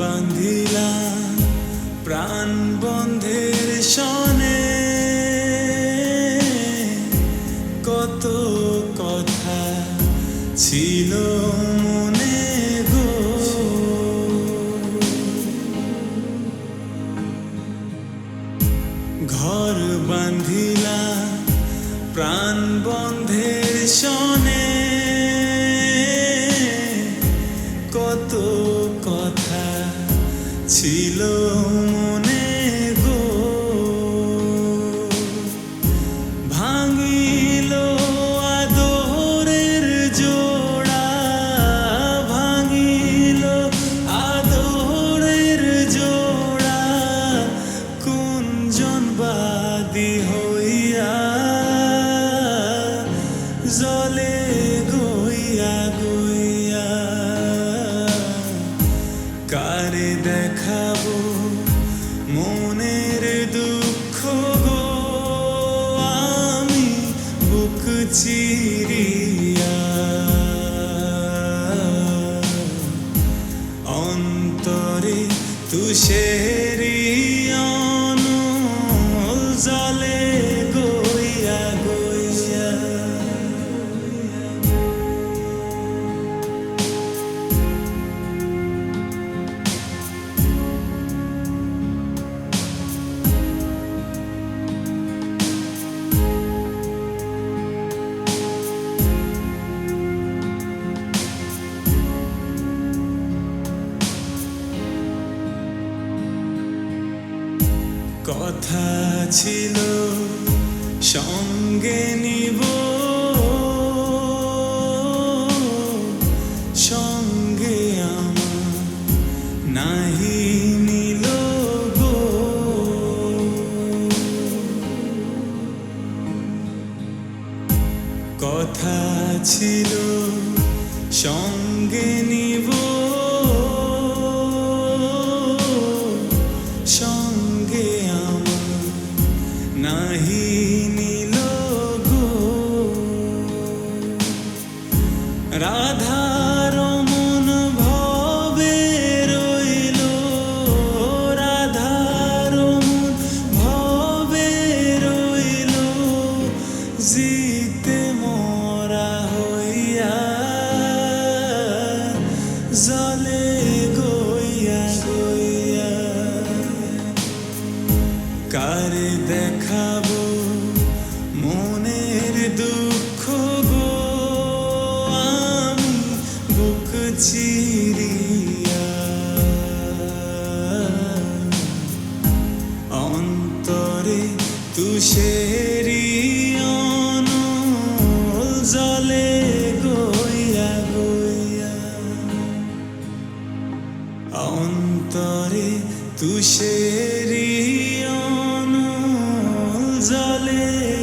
বান্ধিলাম প্রাণ বন্ধের সনে। কত কথা ছিল ঘর বান্ধিলাম প্রাণ বন্ধের সনে। মনের দুঃখ গো আমি বুক চিরিয়া। অন্তরে তুষেরি কথা ছিল সঙ্গে নিব। সঙ্গে নাহি নিল কথা ছিল সঙ্গে নিব। রাধার মন ভবে রইল রাধার মন ভবে রইল জিতে চিরিয়া অন্তরে তুষেরি জলে গইয়া গইয়া অন্তরে তুষেরি জলে